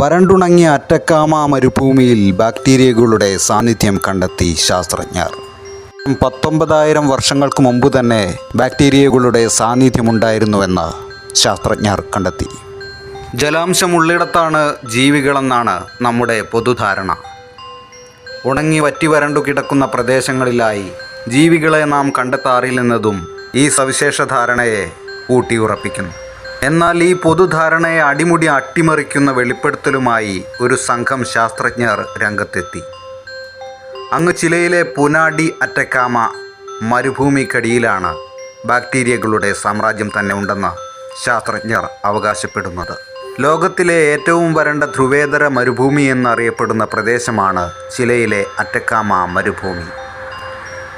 വരണ്ടുണങ്ങിയ Atacama മരുഭൂമിയിൽ ബാക്ടീരിയകളുടെ സാന്നിധ്യം കണ്ടെത്തി ശാസ്ത്രജ്ഞർ. പത്തൊമ്പതായിരം വർഷങ്ങൾക്ക് മുമ്പ് തന്നെ ബാക്ടീരിയകളുടെ സാന്നിധ്യമുണ്ടായിരുന്നുവെന്ന് ശാസ്ത്രജ്ഞർ കണ്ടെത്തി. ജലാംശമുള്ളിടത്താണ് ജീവികളെന്നാണ് നമ്മുടെ പൊതുധാരണ. ഉണങ്ങി വറ്റി വരണ്ടു കിടക്കുന്ന പ്രദേശങ്ങളിലായി ജീവികളെ നാം കണ്ടെത്താറില്ലെന്നതും ഈ സവിശേഷ ധാരണയെ ഊട്ടിയുറപ്പിക്കുന്നു. എന്നാൽ ഈ പൊതുധാരണയെ അടിമുടി അട്ടിമറിക്കുന്ന വെളിപ്പെടുത്തലുമായി ഒരു സംഘം ശാസ്ത്രജ്ഞർ രംഗത്തെത്തി. അങ്ങ് ചിലയിലെ പുനാഡി അറ്റക്കാമ മരുഭൂമിക്കടിയിലാണ് ബാക്ടീരിയകളുടെ സാമ്രാജ്യം തന്നെ ഉണ്ടെന്ന് ശാസ്ത്രജ്ഞർ അവകാശപ്പെടുന്നത്. ലോകത്തിലെ ഏറ്റവും വരണ്ട ധ്രുവേതര മരുഭൂമി എന്നറിയപ്പെടുന്ന പ്രദേശമാണ് ചിലയിലെ അറ്റക്കാമ മരുഭൂമി.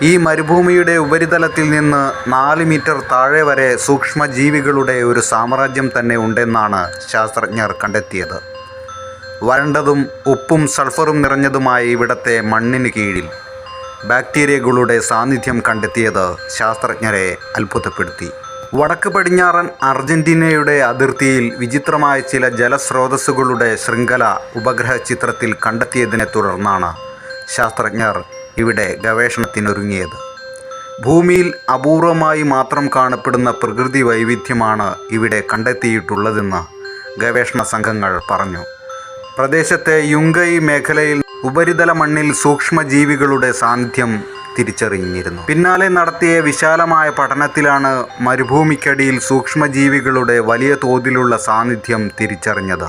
ഈ മരുഭൂമിയുടെ ഉപരിതലത്തിൽ നിന്ന് നാല് മീറ്റർ താഴെ വരെ സൂക്ഷ്മജീവികളുടെ ഒരു സാമ്രാജ്യം തന്നെ ഉണ്ടെന്നാണ് ശാസ്ത്രജ്ഞർ കണ്ടെത്തിയത്. വരണ്ടതും ഉപ്പും സൾഫറും നിറഞ്ഞതുമായ ഇവിടത്തെ മണ്ണിന് കീഴിൽ ബാക്ടീരിയകളുടെ സാന്നിധ്യം കണ്ടെത്തിയത് ശാസ്ത്രജ്ഞരെ അത്ഭുതപ്പെടുത്തി. വടക്ക് പടിഞ്ഞാറൻ അർജന്റീനയുടെ അതിർത്തിയിൽ വിചിത്രമായ ചില ജലസ്രോതസ്സുകളുടെ ശൃംഖല ഉപഗ്രഹ ചിത്രത്തിൽ കണ്ടെത്തിയതിനെ തുടർന്നാണ് ശാസ്ത്രജ്ഞർ ഇവിടെ ഗവേഷണത്തിനൊരുങ്ങിയത്. ഭൂമിയിൽ അപൂർവമായി മാത്രം കാണപ്പെടുന്ന പ്രകൃതി വൈവിധ്യമാണ് ഇവിടെ കണ്ടെത്തിയിട്ടുള്ളതെന്ന് ഗവേഷണ സംഘങ്ങൾ പറഞ്ഞു. പ്രദേശത്തെ യുങ്കൈ മേഖലയിൽ ഉപരിതല മണ്ണിൽ സൂക്ഷ്മജീവികളുടെ സാന്നിധ്യം തിരിച്ചറിഞ്ഞിരുന്നു. പിന്നാലെ നടത്തിയ വിശാലമായ പഠനത്തിലാണ് മരുഭൂമിക്കടിയിൽ സൂക്ഷ്മജീവികളുടെ വലിയ തോതിലുള്ള സാന്നിധ്യം തിരിച്ചറിഞ്ഞത്.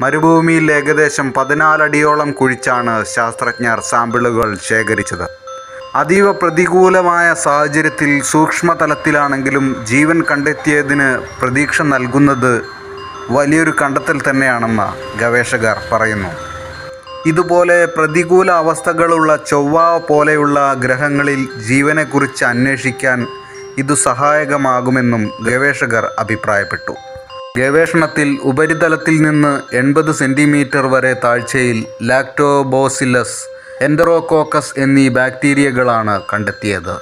മരുഭൂമിയിൽ ഏകദേശം പതിനാലടിയോളം കുഴിച്ചാണ് ശാസ്ത്രജ്ഞർ സാമ്പിളുകൾ ശേഖരിച്ചത്. അതീവ പ്രതികൂലമായ സാഹചര്യത്തിൽ സൂക്ഷ്മതലത്തിലാണെങ്കിലും ജീവൻ കണ്ടെത്തിയതിന് പ്രതീക്ഷ നൽകുന്നത് വലിയൊരു കണ്ടെത്തൽ തന്നെയാണെന്ന് ഗവേഷകർ പറയുന്നു. ഇതുപോലെ പ്രതികൂല അവസ്ഥകളുള്ള ചൊവ്വ പോലെയുള്ള ഗ്രഹങ്ങളിൽ ജീവനെക്കുറിച്ച് അന്വേഷിക്കാൻ ഇത് സഹായകമാകുമെന്നും ഗവേഷകർ അഭിപ്രായപ്പെട്ടു. ഗവേഷണത്തിൽ ഉപരിതലത്തിൽ നിന്ന് എൺപത് സെന്റിമീറ്റർ വരെ താഴ്ചയിൽ ലാക്ടോബോസിലസ് എൻഡറോകോക്കസ് എന്നീ ബാക്ടീരിയകളാണ് കണ്ടെത്തിയത്.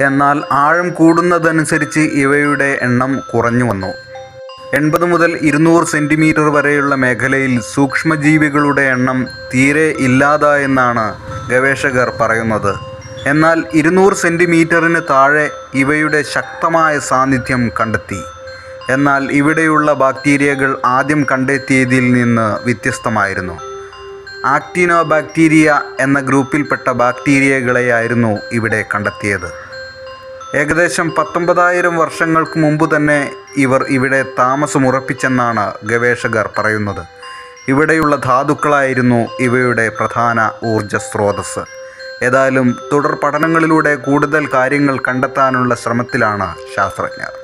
എന്നാൽ ആഴം കൂടുന്നതനുസരിച്ച് ഇവയുടെ എണ്ണം കുറഞ്ഞു വന്നു. എൺപത് മുതൽ ഇരുന്നൂറ് സെന്റിമീറ്റർ വരെയുള്ള മേഖലയിൽ സൂക്ഷ്മജീവികളുടെ എണ്ണം തീരെ ഇല്ലാതായെന്നാണ് ഗവേഷകർ പറയുന്നത്. എന്നാൽ ഇരുന്നൂറ് സെന്റിമീറ്ററിന് താഴെ ഇവയുടെ ശക്തമായ സാന്നിധ്യം കണ്ടെത്തി. എന്നാൽ ഇവിടെയുള്ള ബാക്ടീരിയകൾ ആദ്യം കണ്ടെത്തിയതിൽ നിന്ന് വ്യത്യസ്തമായിരുന്നു. ആക്ടിനോ ബാക്ടീരിയ എന്ന ഗ്രൂപ്പിൽപ്പെട്ട ബാക്ടീരിയകളെയായിരുന്നു ഇവിടെ കണ്ടെത്തിയത്. ഏകദേശം പത്തൊമ്പതായിരം വർഷങ്ങൾക്ക് മുമ്പ് തന്നെ ഇവർ ഇവിടെ താമസമുറപ്പിച്ചെന്നാണ് ഗവേഷകർ പറയുന്നത്. ഇവിടെയുള്ള ധാതുക്കളായിരുന്നു ഇവയുടെ പ്രധാന ഊർജ സ്രോതസ് ഏതായാലും തുടർ പഠനങ്ങളിലൂടെ കൂടുതൽ കാര്യങ്ങൾ കണ്ടെത്താനുള്ള ശ്രമത്തിലാണ് ശാസ്ത്രജ്ഞർ.